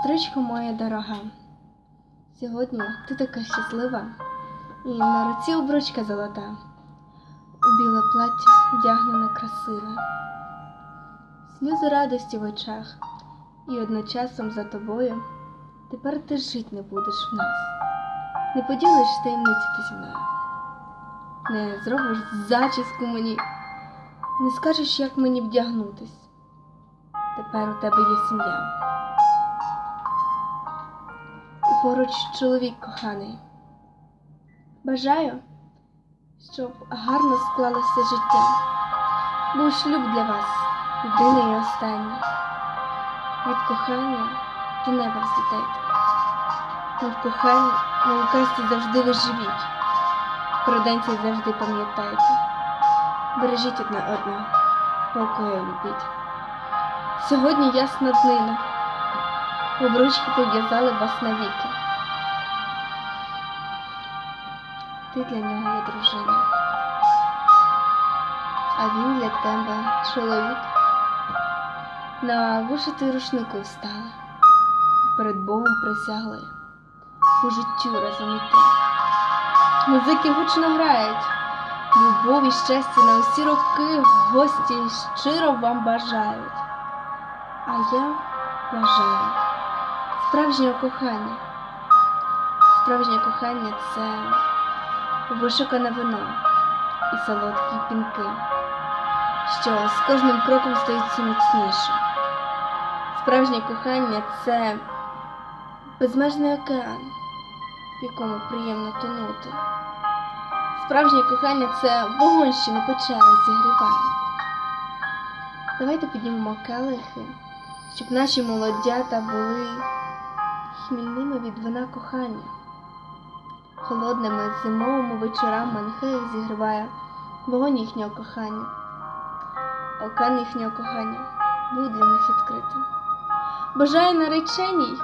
Сестричко моя дорога, сьогодні ти така щаслива, і на руці обручка золота, у біле плаття вдягнена красиве, сльози радості в очах, і одночасом за тобою тепер ти жить не будеш в нас, не поділиш таємниці ти зі мною, не зробиш зачіску мені, не скажеш, як мені вдягнутись. Тепер у тебе є сім'я. Поруч чоловік коханий. Бажаю, щоб гарно склалося життя. Був шлюб для вас, єдиний і останній. Від кохання до неба взлітайте. Ми в коханні, ми у завжди ви живіть. Про завжди пам'ятайте. Бережіть одне одного, полкою любіть. Сьогодні ясна днина. Обручки пов'язали вас навіки. Ти для нього є дружина, а він для тебе чоловік. На вишитий рушнику встали, перед Богом присягли, по життю разом іти. Музики гучно грають, любов і щастя на усі роки гості щиро вам бажають. А я бажаю справжнього кохання. Справжнє кохання це вишукане вино і солодкі пінки, що з кожним кроком стають все міцніше. Справжнє кохання це безмежний океан, в якому приємно тонути. Справжнє кохання це вогонь, що не а зігріває. Давайте піднімемо келихи, щоб наші молодята були хмільними від вина кохання. Холодними зимовими вечорами нехай зігріває вогонь їхнього кохання. Океан їхнього кохання був для них відкритим. Бажаю нареченій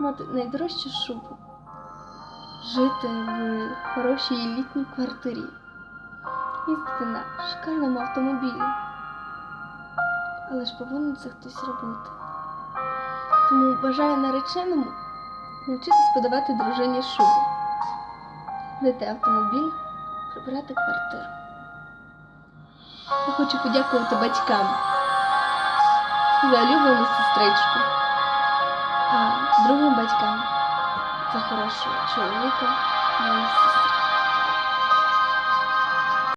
мати найдорожчу шубу, жити в хорошій літній квартирі, їздити на шикарному автомобілі. Але ж повинен це хтось робити. Тому бажаю нареченому навчитись подавати дружині шубу, дати автомобіль, прибирати квартиру. Я хочу подякувати батькам за улюблену сестричку, а другим батькам за хорошого чоловіка моїй сестри.